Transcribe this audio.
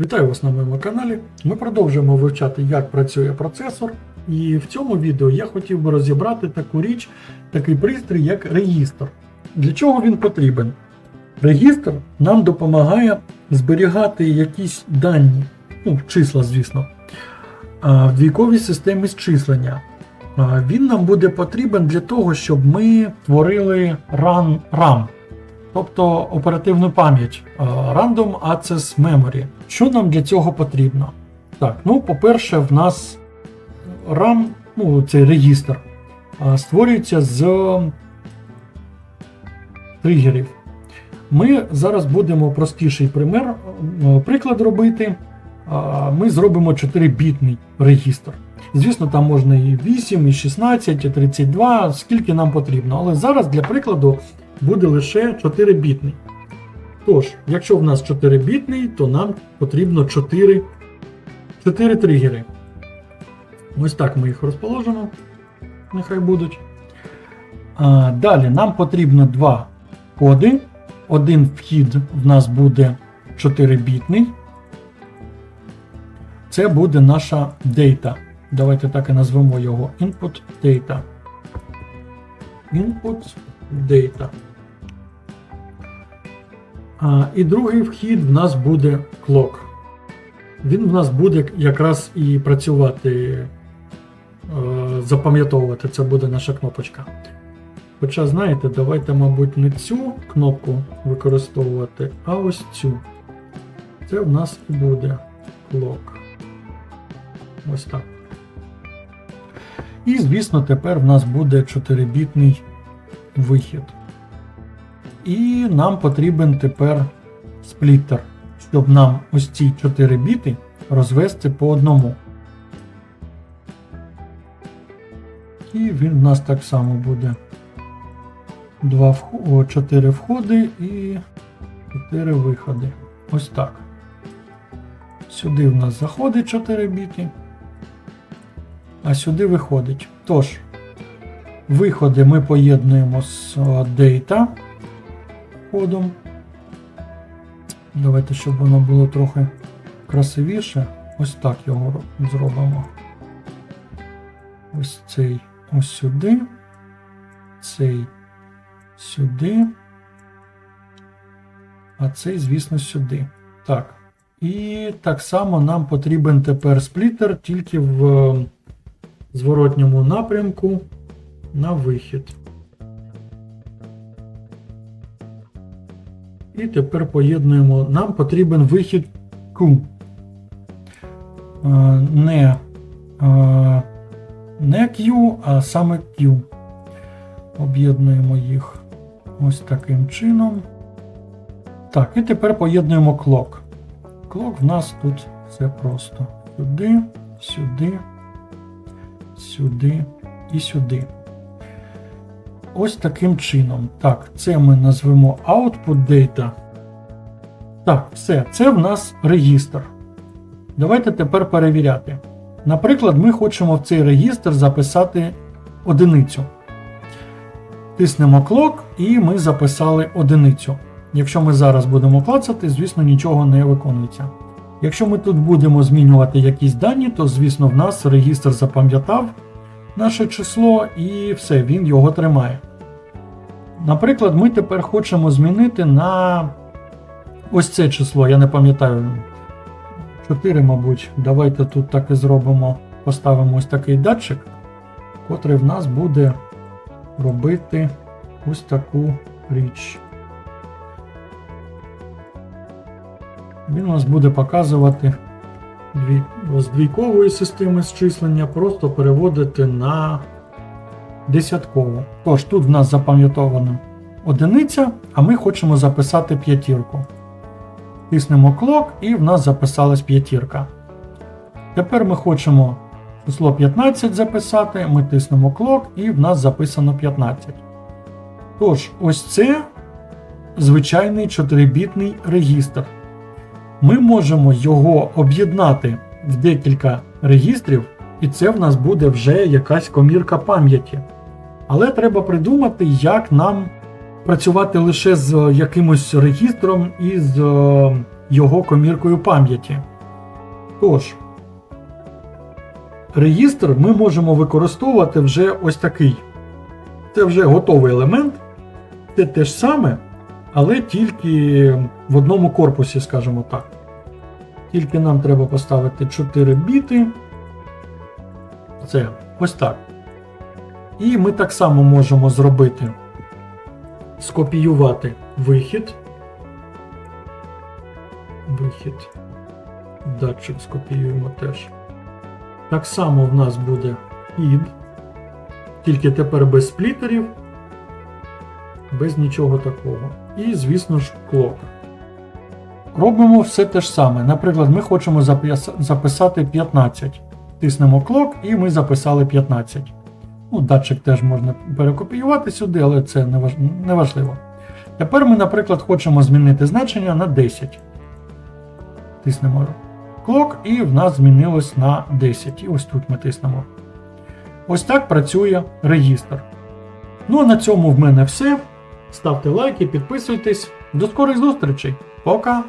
Вітаю вас на моєму каналі. Ми продовжуємо вивчати, як працює процесор. І в цьому відео я хотів би розібрати таку річ, такий пристрій, як регістр. Для чого він потрібен? Регістр нам допомагає зберігати якісь дані, ну, числа, звісно, в двійковій системі зчислення. Він нам буде потрібен для того, щоб ми творили run RAM, тобто оперативну пам'ять Random Access Memory. Що нам для цього потрібно? Так, ну, по-перше, в нас RAM, ну, цей регістр, створюється з тригерів. Ми зараз будемо простіший пример, е, приклад робити. Ми зробимо 4-бітний регістр. Звісно, там можна і 8, і 16, і 32, скільки нам потрібно. Але зараз для прикладу буде лише 4-бітний. Тож, якщо в нас 4-бітний, то нам потрібно 4, 4 тригери. Ось так ми їх розположимо. Нехай будуть. А, Далі нам потрібно два коди. Один вхід в нас буде 4-бітний. Це буде наша data. Давайте так і назвемо його input data. Input data. І другий вхід в нас буде clock. Він в нас буде якраз і працювати, е, запам'ятовувати, це буде наша кнопочка. Хоча, знаєте, давайте, мабуть, не цю кнопку використовувати, а ось цю. Це в нас і буде clock. Ось так. І, звісно, тепер в нас буде 4-бітний вихід. І нам потрібен тепер спліттер, щоб нам ось ці 4 біти розвести по одному. І він в нас так само буде 2 вхо- о, 4 входи і 4 виходи. Ось так. Сюди в нас заходить 4 біти, а сюди виходить. Тож, виходи ми поєднуємо з data кодом. Давайте, щоб воно було трохи красивіше. Ось так його зробимо. Ось цей ось сюди. Цей сюди. А цей, звісно, сюди. Так. І так само нам потрібен тепер сплітер тільки в е, зворотньому напрямку на вихід. І тепер поєднуємо. Нам потрібен вихід Q. Е, Не, е, не Q, а саме Q. Об'єднуємо їх ось таким чином. Так, і тепер поєднуємо клок. Клок в нас тут все просто. Сюди, сюди, сюди і сюди. Ось таким чином. Так, це ми назвемо Output Data. Так, все, це в нас регістр. Давайте тепер перевіряти. Наприклад, ми хочемо в цей регістр записати одиницю. Тиснемо клок і ми записали одиницю. Якщо ми зараз будемо клацати, звісно, нічого не виконується. Якщо ми тут будемо змінювати якісь дані, то, звісно, в нас регістр запам'ятав наше число і все, він його тримає. Наприклад, ми тепер хочемо змінити на ось це число, я не пам'ятаю. 4, мабуть. Давайте тут так і зробимо. Поставимо ось такий датчик, котрий в нас буде робити ось таку річ. Він у нас буде показувати з двійкової системи зчислення, просто переводити на десяткову. Тож тут в нас запам'ятована одиниця, а ми хочемо записати п'ятірку. Тиснемо клок і в нас записалась п'ятірка. Тепер ми хочемо число 15 записати, ми тиснемо клок і в нас записано 15. Тож, ось це звичайний 4-бітний регістр. Ми можемо його об'єднати в декілька регістрів, і це в нас буде вже якась комірка пам'яті. Але треба придумати, як нам працювати лише з якимось регістром із е, його коміркою пам'яті. Тож, реєстр ми можемо використовувати вже ось такий. Це вже готовий елемент. Це те ж саме, але тільки в одному корпусі, скажімо так. Тільки нам треба поставити 4 біти. Це ось так. І ми так само можемо зробити скопіювати вихід. Вихід. Датчик скопіюємо теж. Так само в нас буде id, тільки тепер без сплітерів, без нічого такого. І, звісно ж, клок. Робимо все те ж саме. Наприклад, ми хочемо записати 15. Тиснемо клок і ми записали 15. Ну, датчик теж можна перекопіювати сюди, але це не важливо. Тепер ми, наприклад, хочемо змінити значення на 10. Тиснемо клок, і в нас змінилось на 10. І ось тут ми тиснемо. Ось так працює регістр. Ну а на цьому в мене все. Ставте лайки, підписуйтесь. До скорих зустрічей. Пока!